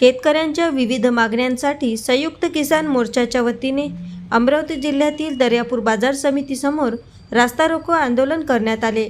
शेतकऱ्यांच्या विविध मागण्यांसाठी संयुक्त किसान मोर्चाच्या वतीने अमरावती जिल्ह्यातील दर्यापूर बाजार समितीसमोर रास्ता रोको आंदोलन करण्यात आले.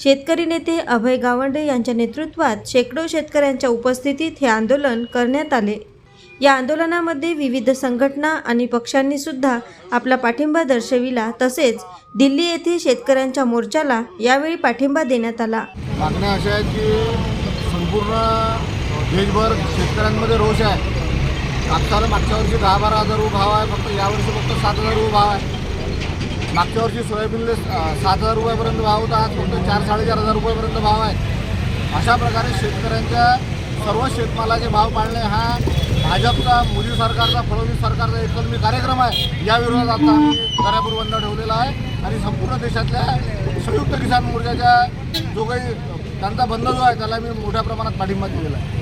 शेतकरी नेते अभय गावंडे यांच्या नेतृत्वात शेकडो शेतकऱ्यांच्या उपस्थितीत हे आंदोलन करण्यात आले. या आंदोलनामध्ये विविध संघटना आणि पक्षांनी सुद्धा आपला पाठिंबा दर्शविला तसेच दिल्ली येथे शेतकऱ्यांच्या मोर्चाला यावेळी पाठिंबा देण्यात आला. मागण्या अशा आहेत की संपूर्ण देशभर शेतकऱ्यांमध्ये रोष आहे. आत्ताला मागच्या वर्षी दहा बारा हजार रुपये भाव आहे फक्त यावर्षी फक्त सात हजार रुपये भाव आहे. मागच्या वर्षी सोयाबीनले सात हजार रुपयापर्यंत भाव होता आज फक्त चार साडेचार हजार रुपयापर्यंत भाव आहे. अशा प्रकारे शेतकऱ्यांच्या सर्व शेतमालाचे भाव पाळणे हा भाजपचा मोदी सरकारचा फडणवीस सरकारचा एकलमी कार्यक्रम आहे. या विरोधात आता आम्ही दर्यापूर बंद ठेवलेला आहे आणि संपूर्ण देशातल्या संयुक्त किसान मोर्चाच्या जो काही त्यांचा बंद जो आहे त्याला मी मोठ्या प्रमाणात पाठिंबा दिलेला आहे.